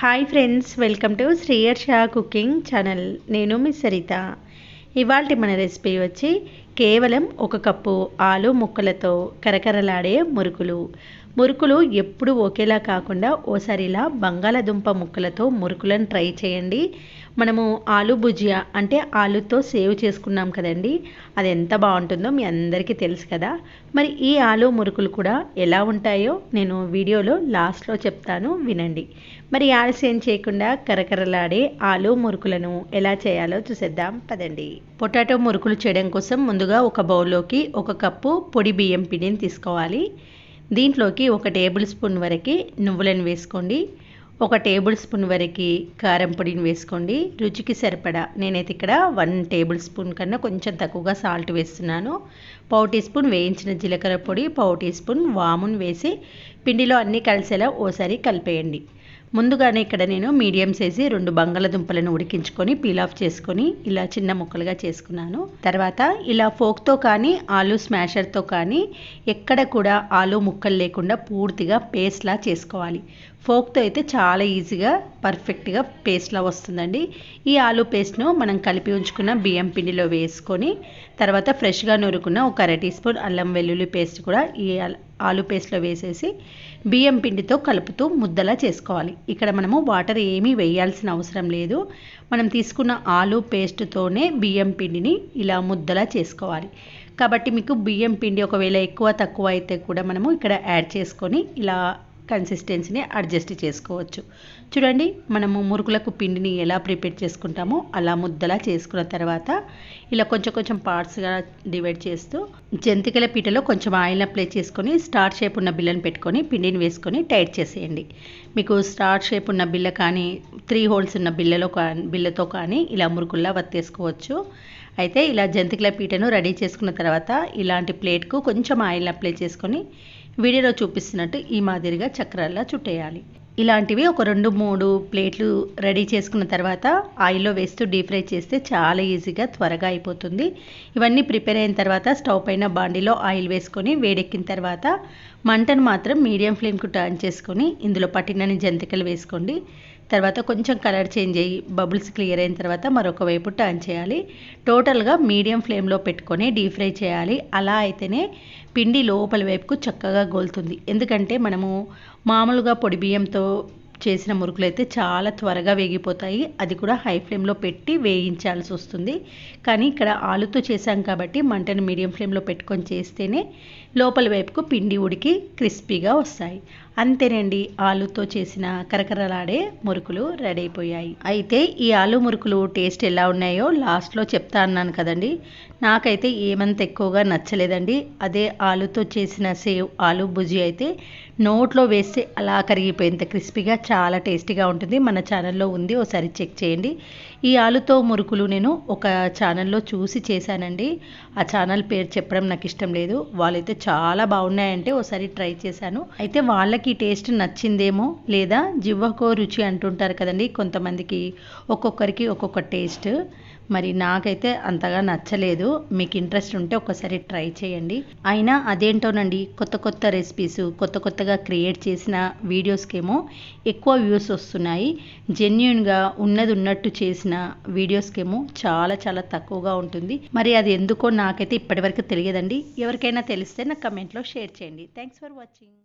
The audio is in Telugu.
Hi friends welcome to Sriyarsha cooking channel నేను మీ సరిత. ఇవాళ మన రెసిపీ వచ్చి కేవలం ఒక కప్పు ఆలు ముక్కలతో కరకరలాడే మురుకులు. మురుకులు ఎప్పుడు ఒకేలా కాకుండా ఓసారి ఇలా బంగాళాదుంప ముక్కలతో మురుకులను ట్రై చేయండి. మనము ఆలు భుజియా అంటే ఆలుతో సేవ్ చేసుకున్నాం కదండి. అది ఎంత బాగుంటుందో మీ అందరికీ తెలుసు కదా. మరి ఈ ఆలు మురుకులు కూడా ఎలా ఉంటాయో నేను వీడియోలో లాస్ట్లో చెప్తాను వినండి. మరి ఆలస్యం చేయకుండా కరకరలాడే ఆలు మురుకులను ఎలా చేయాలో చూసేద్దాం. పదండి. పొటాటో మురుకులు చేయడం కోసం ముందుగా ఒక బౌల్లోకి ఒక కప్పు పొడి బియ్యం పిండిని తీసుకోవాలి. దీంట్లోకి ఒక టేబుల్ స్పూన్ వరకు నువ్వులను వేసుకోండి. ఒక టేబుల్ స్పూన్ వరకు కారం పొడిని వేసుకోండి. రుచికి సరిపడా నేనైతే ఇక్కడ వన్ టేబుల్ స్పూన్ కన్నా కొంచెం తక్కువగా సాల్ట్ వేస్తున్నాను. పావు టీ స్పూన్ వేయించిన జీలకర్ర పొడి పావు టీ స్పూన్ వామును వేసి పిండిలో అన్నీ కలిసేలా ఓసారి కలిపేయండి. ముందుగానే ఇక్కడ నేను మీడియం సైజు రెండు బంగాళదుంపలను ఉడికించుకొని పీల్ ఆఫ్ చేసుకొని ఇలా చిన్న ముక్కలుగా చేసుకున్నాను. తర్వాత ఇలా ఫోక్తో కానీ ఆలు స్మాషర్తో కానీ ఎక్కడ కూడా ఆలు ముక్కలు లేకుండా పూర్తిగా పేస్ట్లా చేసుకోవాలి. ఫోక్తో అయితే చాలా ఈజీగా పర్ఫెక్ట్గా పేస్ట్లా వస్తుందండి. ఈ ఆలు పేస్ట్ను మనం కలిపి ఉంచుకున్న బియ్యం పిండిలో వేసుకొని తర్వాత ఫ్రెష్గా నూరుకున్న ఒక అర టీ స్పూన్ అల్లం వెల్లుల్లి పేస్ట్ కూడా ఈ ఆలు పేస్ట్లో వేసేసి బియ్యం పిండితో కలుపుతూ ముద్దలా చేసుకోవాలి. ఇక్కడ మనము వాటర్ ఏమీ వేయాల్సిన అవసరం లేదు. మనం తీసుకున్న ఆలు పేస్ట్తోనే బియ్యం పిండిని ఇలా ముద్దలా చేసుకోవాలి. కాబట్టి మీకు బియ్యం పిండి ఒకవేళ ఎక్కువ తక్కువ అయితే కూడా మనము ఇక్కడ యాడ్ చేసుకొని ఇలా కన్సిస్టెన్సీని అడ్జస్ట్ చేసుకోవచ్చు. చూడండి మనము మురుకులకు పిండిని ఎలా ప్రిపేర్ చేసుకుంటామో అలా ముద్దలా చేసుకున్న తర్వాత ఇలా కొంచెం కొంచెం పార్ట్స్గా డివైడ్ చేస్తూ జంతికల పీటలో కొంచెం ఆయిల్ అప్లై చేసుకొని స్టార్ షేప్ ఉన్న బిల్లను పెట్టుకొని పిండిని వేసుకొని టైట్ చేసేయండి. మీకు స్టార్ షేప్ ఉన్న బిల్ల కానీ త్రీ హోల్స్ ఉన్న బిల్లలో కానీ బిల్లతో కానీ ఇలా మురుకుల్లా వత్తేసుకోవచ్చు. అయితే ఇలా జంతికల పీటను రెడీ చేసుకున్న తర్వాత ఇలాంటి ప్లేట్కు కొంచెం ఆయిల్ అప్లై చేసుకొని వీడియోలో చూపిస్తున్నట్టు ఈ మాదిరిగా చక్రాల్లా చుట్టేయాలి. ఇలాంటివి ఒక రెండు మూడు ప్లేట్లు రెడీ చేసుకున్న తర్వాత ఆయిల్లో వేస్తూ డీప్ ఫ్రై చేస్తే చాలా ఈజీగా త్వరగా అయిపోతుంది. ఇవన్నీ ప్రిపేర్ అయిన తర్వాత స్టవ్ పైన బాండీలో ఆయిల్ వేసుకొని వేడెక్కిన తర్వాత మంటను మాత్రం మీడియం ఫ్లేమ్కు టర్న్ చేసుకొని ఇందులో పట్టినని జంతికలు వేసుకోండి. తర్వాత కొంచెం కలర్ చేంజ్ అయ్యి బబుల్స్ క్లియర్ అయిన తర్వాత మరొక వైపు టర్న్ చేయాలి. టోటల్గా మీడియం ఫ్లేమ్లో పెట్టుకొని డీప్ ఫ్రై చేయాలి. అలా అయితేనే పిండి లోపల వైపుకు చక్కగా గోలుతుంది. ఎందుకంటే మనము మామూలుగా పొడి బియ్యంతో చేసిన మురుకులు అయితే చాలా త్వరగా వేగిపోతాయి. అది కూడా హై ఫ్లేమ్లో పెట్టి వేయించాల్సి వస్తుంది. కానీ ఇక్కడ ఆలుతో చేశాం కాబట్టి మంటను మీడియం ఫ్లేమ్లో పెట్టుకొని చేస్తేనే లోపల వైపుకు పిండి ఉడికి క్రిస్పీగా వస్తాయి. అంతేనండి ఆలుతో చేసిన కరకరలాడే మురుకులు రెడీ అయిపోయాయి. అయితే ఈ ఆలు మురుకులు టేస్ట్ ఎలా ఉన్నాయో లాస్ట్లో చెప్తా అన్నాను కదండి. నాకైతే ఏమంత ఎక్కువగా నచ్చలేదండి. అదే ఆలుతో చేసిన సేవ్ ఆలు భుజి అయితే నోట్లో వేస్తే అలా కరిగిపోయేంత క్రిస్పీగా చాలా టేస్టీగా ఉంటుంది. మన ఛానల్లో ఉంది ఒకసారి చెక్ చేయండి. ఈ ఆలుతో మురుకులు నేను ఒక ఛానల్లో చూసి చేశానండి. ఆ ఛానల్ పేరు చెప్పడం నాకు ఇష్టం లేదు. వాళ్ళైతే చాలా బాగున్నాయంటే ఒకసారి ట్రై చేశాను. అయితే వాళ్ళకి టేస్ట్ నచ్చిందేమో లేదా? జివ్వకో రుచి అంటుంటారు కదండి కొంతమందికి ఒక్కొక్కరికి ఒక్కొక్క టేస్ట్. మరి నాకైతే అంతగా నచ్చలేదు. మీకు ఇంట్రెస్ట్ ఉంటే ఒకసారి ట్రై చేయండి. అయినా అదేంటోనండి కొత్త కొత్త రెసిపీస్ కొత్త కొత్తగా క్రియేట్ చేసిన వీడియోస్కేమో ఎక్కువ వ్యూస్ వస్తున్నాయి. జెన్యున్గా ఉన్నది ఉన్నట్టు చేసిన వీడియోస్కేమో చాలా చాలా తక్కువగా ఉంటుంది. మరి అది ఎందుకో నాకైతే ఇప్పటివరకు తెలియదండి. ఎవరికైనా తెలిస్తే నా కమెంట్లో షేర్ చేయండి. Thanks for watching.